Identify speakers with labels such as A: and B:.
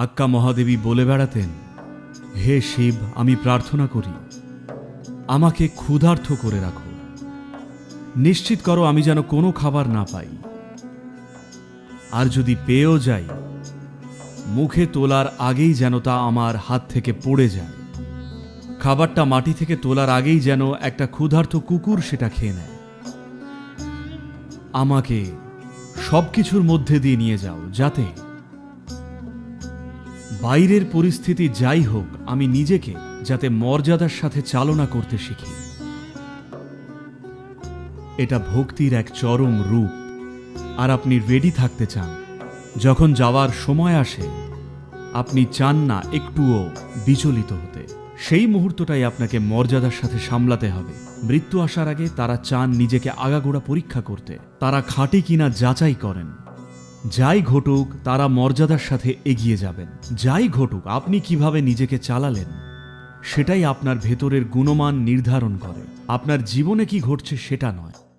A: আক্কা মহাদেবী বলে বেড়াতেন, হে শিব, আমি প্রার্থনা করি, আমাকে ক্ষুধার্থ করে রাখো। নিশ্চিত করো আমি যেন কোনো খাবার না পাই। আর যদি পেয়েও যাই, মুখে তোলার আগেই যেন তা আমার হাত থেকে পড়ে যায়। খাবারটা মাটি থেকে তোলার আগেই যেন একটা ক্ষুধার্ত কুকুর সেটা খেয়ে নেয়। আমাকে সবকিছুর মধ্যে দিয়ে নিয়ে যাও, যাতে বাইরের পরিস্থিতি যাই হোক, আমি নিজেকে যাতে মর্যাদার সাথে চালনা করতে শিখি। এটা ভক্তির এক চরম রূপ। আর আপনি রেডি থাকতে চান। যখন যাওয়ার সময় আসে, আপনি চান না একটুও বিচলিত হতে। সেই মুহূর্তটাই আপনাকে মর্যাদার সাথে সামলাতে হবে। মৃত্যু আসার আগে তারা চান নিজেকে আগাগোড়া পরীক্ষা করতে। তারা খাঁটি কিনা যাচাই করেন। যাই ঘটুক, তারা মর্যাদার সাথে এগিয়ে যাবেন। যাই ঘটুক, আপনি কীভাবে নিজেকে চালালেন, সেটাই আপনার ভেতরের গুণমান নির্ধারণ করে। আপনার জীবনে কি ঘটছে সেটা নয়।